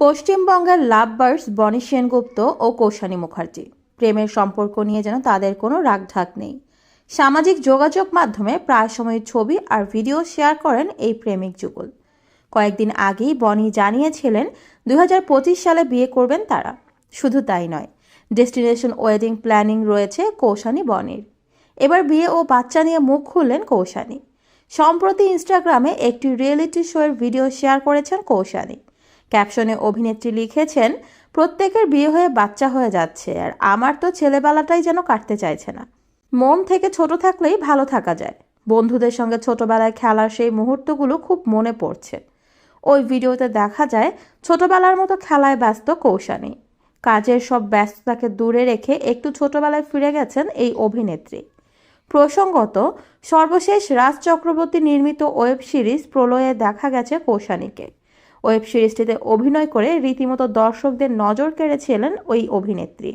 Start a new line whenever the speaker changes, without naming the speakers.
পশ্চিমবঙ্গের লাভ বার্ডস বনি সেনগুপ্ত ও কৌশানী মুখার্জি। প্রেমের সম্পর্ক নিয়ে যেন তাদের কোনো রাগঢাক নেই। সামাজিক যোগাযোগ মাধ্যমে প্রায় সময় ছবি আর ভিডিও শেয়ার করেন এই প্রেমিক যুগল। কয়েকদিন আগেই বনি জানিয়েছিলেন দু হাজার পঁচিশ সালে বিয়ে করবেন তারা। শুধু তাই নয়, ডেস্টিনেশন ওয়েডিং প্ল্যানিং রয়েছে কৌশানী বনির। এবার বিয়ে ও বাচ্চা নিয়ে মুখ খুললেন কৌশানী। সম্প্রতি ইনস্টাগ্রামে একটি রিয়েলিটি শোয়ের ভিডিও শেয়ার করেছেন কৌশানী। ক্যাপশনে অভিনেত্রী লিখেছেন, প্রত্যেকের বিয়ে হয়ে বাচ্চা হয়ে যাচ্ছে, আর আমার তো ছেলেবেলাটাই যেন কাটতে চাইছে না। মন থেকে ছোট থাকলেই ভালো থাকা যায়। বন্ধুদের সঙ্গে ছোটবেলায় খেলার সেই মুহূর্তগুলো খুব মনে পড়ছে। ওই ভিডিওতে দেখা যায়, ছোটবেলার মতো খেলায় ব্যস্ত কৌশানী। কাজের সব ব্যস্ততাকে দূরে রেখে একটু ছোটবেলায় ফিরে গেছেন এই অভিনেত্রী। প্রসঙ্গত, সর্বশেষ রাজ চক্রবর্তী নির্মিত ওয়েব সিরিজ প্রলয়ে দেখা গেছে কৌশানীকে। ওয়েব সিরিজটিতে অভিনয় করে রীতিমতো দর্শকদের নজর কেড়েছিলেন ওই অভিনেত্রী।